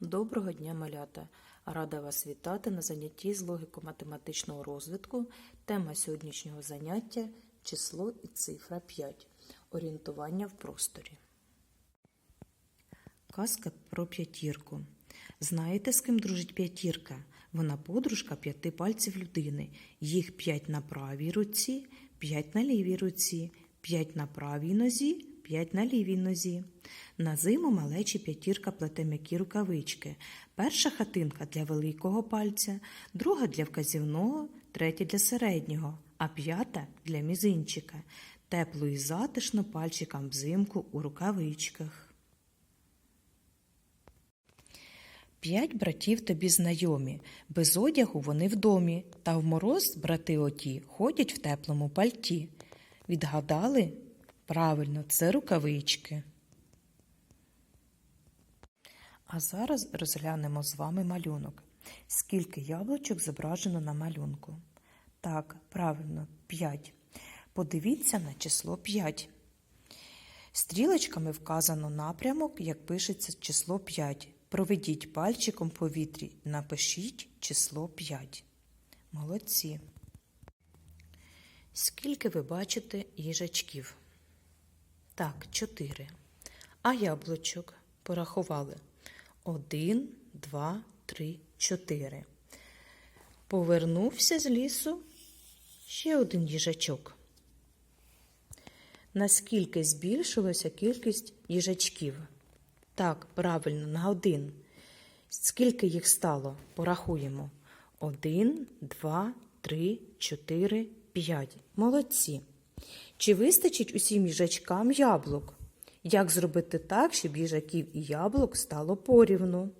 Доброго дня, малята! Рада вас вітати на занятті з логіко-математичного розвитку. Тема сьогоднішнього заняття число і цифра 5. Орієнтування в просторі. Казка про п'ятірку. Знаєте, з ким дружить п'ятірка? Вона подружка п'яти пальців людини. Їх п'ять на правій руці, п'ять на лівій руці, п'ять на правій нозі, п'ять на лівій нозі. На зиму малечі п'ятірка плете м'які рукавички. Перша хатинка для великого пальця, друга для вказівного, третя для середнього, а п'ята для мізинчика. Тепло і затишно пальчикам взимку у рукавичках. П'ять братів тобі знайомі, без одягу вони в домі, та в мороз брати оті ходять в теплому пальті. Відгадали? Правильно, це рукавички. А зараз розглянемо з вами малюнок. Скільки яблучок зображено на малюнку? Так, правильно, 5. Подивіться на число 5. Стрілочками вказано напрямок, як пишеться число 5. Проведіть пальчиком по вітрі, напишіть число 5. Молодці. Скільки ви бачите їжачків? Так, 4. А яблучок порахували. 1, 2, 3, 4. Повернувся з лісу ще один їжачок. Наскільки збільшилася кількість їжачків? Так, правильно, на один. Скільки їх стало? Порахуємо. Один, два, три, чотири, п'ять. Молодці. Чи вистачить усім їжачкам яблук? Як зробити так, щоб їжаків і яблук стало порівну?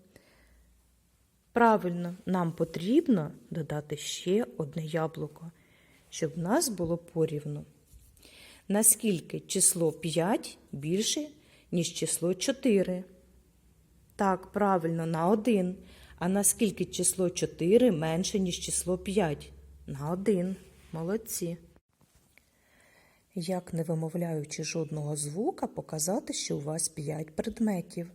Правильно, нам потрібно додати ще одне яблуко, щоб в нас було порівну. Наскільки число 5 більше, ніж число 4? Так, правильно, на 1. А наскільки число 4 менше, ніж число 5? На 1. Молодці. Як не вимовляючи жодного звука, показати, що у вас 5 предметів?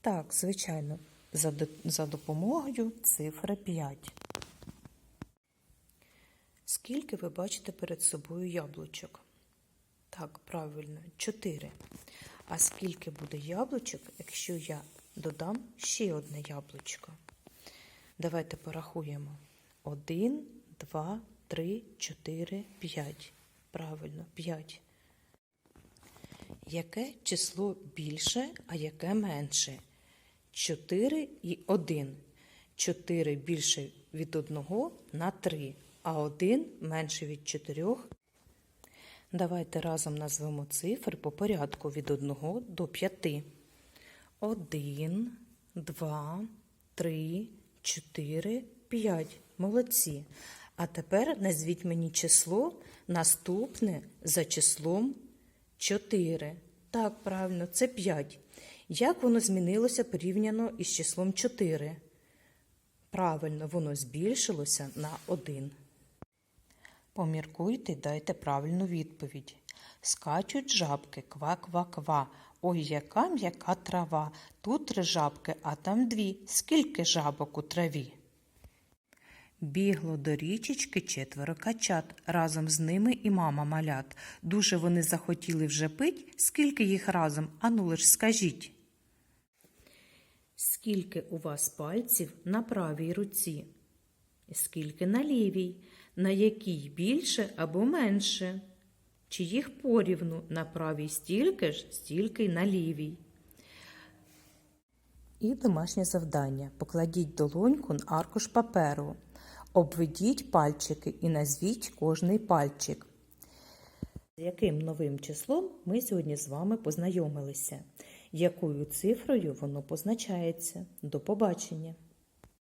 Так, звичайно, за, допомогою цифри 5. Скільки ви бачите перед собою яблучок? Так, правильно, 4. А скільки буде яблучок, якщо я додам ще одне яблучко? Давайте порахуємо. 1, 2, 3, 4, 5. Правильно, 5. Яке число більше, а яке менше? 4 і 1. 4 більше від 1 на 3, а 1 менше від 4 Давайте разом назвемо цифри по порядку від 1 до 5. 1, 2, 3, 4, 5. Молодці. А тепер назвіть мені число наступне за числом 4. Так, правильно, це 5. Як воно змінилося порівняно із числом 4? Правильно, воно збільшилося на 1. Поміркуйте й дайте правильну відповідь. Скачуть жабки, ква-ква-ква. Ой, яка м'яка трава. Тут три жабки, а там дві. Скільки жабок у траві? Бігло до річечки четверо качат, разом з ними і мама малят. Дуже вони захотіли вже пить, скільки їх разом, ану лиш скажіть. Скільки у вас пальців на правій руці? Скільки на лівій? На якій більше або менше? Чи їх порівну на правій стільки ж, стільки й на лівій? І домашнє завдання. Покладіть долоньку на аркуш паперу. Обведіть пальчики і назвіть кожний пальчик. З яким новим числом ми сьогодні з вами познайомилися? Якою цифрою воно позначається? До побачення!